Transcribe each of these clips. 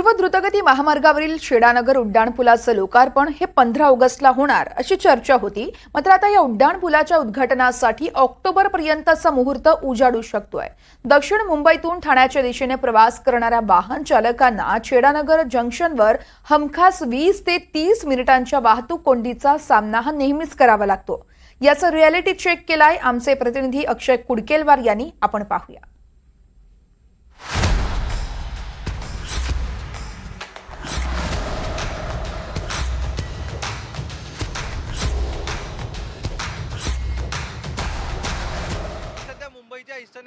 पूर्व द्रुतगती महामार्गावरील शेडानगर उड्डाणपुलाचं लोकार्पण हे पंधरा ऑगस्टला होणार अशी चर्चा होती. मात्र आता या उड्डाणपुलाच्या उद्घाटनासाठी ऑक्टोबर पर्यंतचा मुहूर्त उजाडू शकतोय. दक्षिण मुंबईतून ठाण्याच्या दिशेने प्रवास करणाऱ्या वाहन चालकांना छेडानगर जंक्शनवर हमखास वीस ते तीस मिनिटांच्या वाहतूक कोंडीचा सामना हा नेहमीच करावा लागतो. याचं रियालिटी चेक केलाय आमचे प्रतिनिधी अक्षय कुडकेलवार यांनी. आपण पाहूया.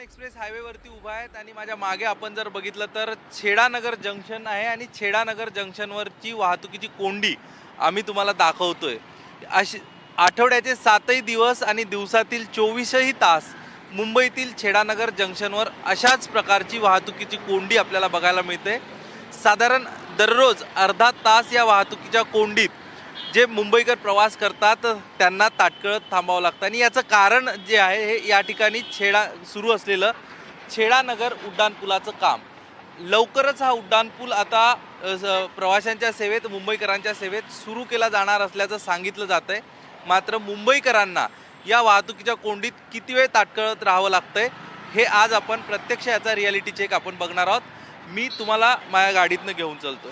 एक्सप्रेस हायवेवरती उभा आहेत आणि माझ्या मागे आपण जर बघितलं तर छेडानगर जंक्शन आहे आणि छेडानगर जंक्शनवरची वाहतुकीची कोंडी आम्ही तुम्हाला दाखवतोय. अशी आठवड्याचे सातही दिवस आणि दिवसातील चोवीसही तास मुंबईतील छेडानगर जंक्शनवर अशाच प्रकारची वाहतुकीची कोंडी आपल्याला बघायला मिळते. साधारण दररोज अर्धा तास या वाहतुकीच्या कोंडीत जे मुंबईकर प्रवास करतात त्यांना ताटकळत थांबावं लागतं. आणि याचं कारण जे आहे हे या ठिकाणी छेडा सुरू असलेलं छेडानगर उड्डाणपुलाचं काम. लवकरच हा उड्डाणपूल आता स- प्रवाशांच्या सेवेत मुंबईकरांच्या सेवेत सुरू केला जाणार असल्याचं सांगितलं जात आहे मात्र मुंबईकरांना या वाहतुकीच्या कोंडीत किती वेळ ताटकळत राहावं लागतंय हे आज आपण प्रत्यक्ष याचा रियालिटी चेक आपण बघणार आहोत. मी तुम्हाला माझ्या गाडीतनं घेऊन चालतोय.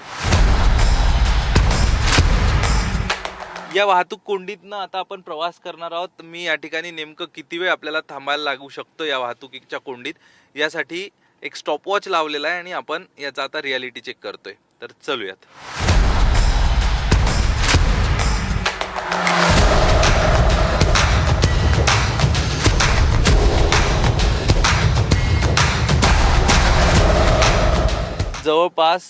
या वाहतूक कोंडीतनं आता आपण प्रवास करणार आहोत. मी या ठिकाणी नेमकं किती वेळ आपल्याला थांबायला लागू शकतो या वाहतुकीच्या कोंडीत? यासाठी एक स्टॉपवॉच लावलेला आहे आणि आपण याचा आता रियालिटी चेक करतोय. तर चलूयात. जवळपास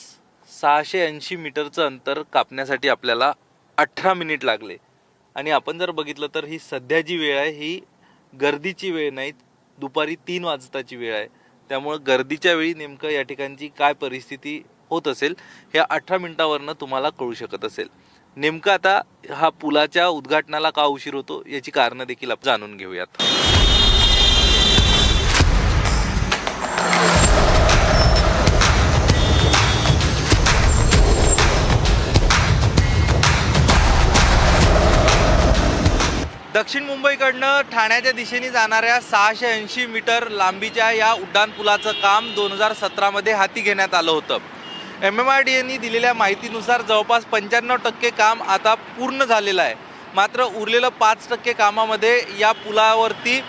सहाशे ऐंशी मीटरचं अंतर कापण्यासाठी आपल्याला अठरा मिनिट लागले. आणि आपण जर बघितलं तर ही सध्या जी वेळ आहे ही गर्दीची वेळ नाही दुपारी तीन वाजताची वेळ आहे. त्यामुळं गर्दीच्या वेळी नेमकं या ठिकाणची काय परिस्थिती होत असेल हे अठरा मिनिटावरनं तुम्हाला कळू शकत असेल. नेमकं आता हा पुलाच्या उद्घाटनाला का उशीर होतो याची कारणं देखील आपण जाणून घेऊयात. दक्षिण मुंबईकडनं ठाण्याच्या दिशेने जाणाऱ्या सहाशे ऐंशी मीटर लांबीच्या या उड्डाणपुलाचं काम दोन हजार सतरामध्ये हाती घेण्यात आलं होतं. एम एम आर डी एनी दिलेल्या माहितीनुसार जवळपास पंच्याण्णव टक्के काम आता पूर्ण झालेलं आहे. मात्र उरलेलं पाच टक्के कामामध्ये या पुलावरती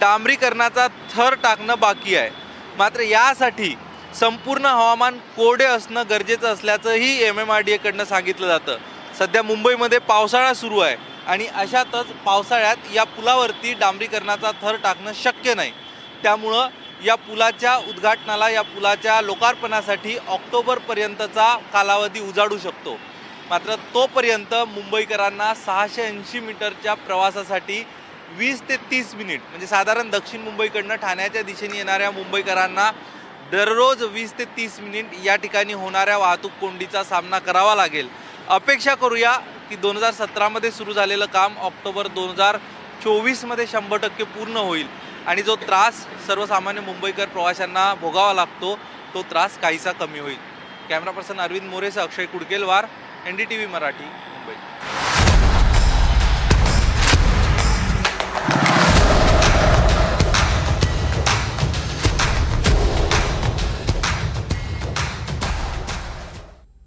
डांबरीकरणाचा थर टाकणं बाकी आहे. मात्र यासाठी संपूर्ण हवामान कोरडे असणं गरजेचं असल्याचंही एम एम आर डी एकडनं सांगितलं जातं. सध्या मुंबईमध्ये पावसाळा सुरू आहे. आणि अशातच पावसाळ्यात या पुलावरती डांबरीकरणाचा थर टाकणं शक्य नाही. त्यामुळं या पुलाच्या उद्घाटनाला या पुलाच्या लोकार्पणासाठी ऑक्टोबरपर्यंतचा कालावधी उजाडू शकतो. मात्र तोपर्यंत मुंबईकरांना सहाशे ऐंशी मीटरच्या प्रवासासाठी वीस ते तीस मिनिट म्हणजे साधारण दक्षिण मुंबईकडनं ठाण्याच्या दिशेने येणाऱ्या मुंबईकरांना दररोज वीस ते तीस मिनिट या ठिकाणी होणाऱ्या वाहतूक कोंडीचा सामना करावा लागेल. अपेक्षा करूया की दोन हजार सतरामध्ये सुरू झालेलं काम ऑक्टोबर दोन हजार चोवीसमध्ये शंभर टक्के पूर्ण होईल. आणि जो त्रास सर्वसामान्य मुंबईकर प्रवाशांना भोगावा लागतो तो त्रास काहीसा कमी होईल. Camera person Arvind मोरेसह Akshay Kudkelwar N D T V Marathi.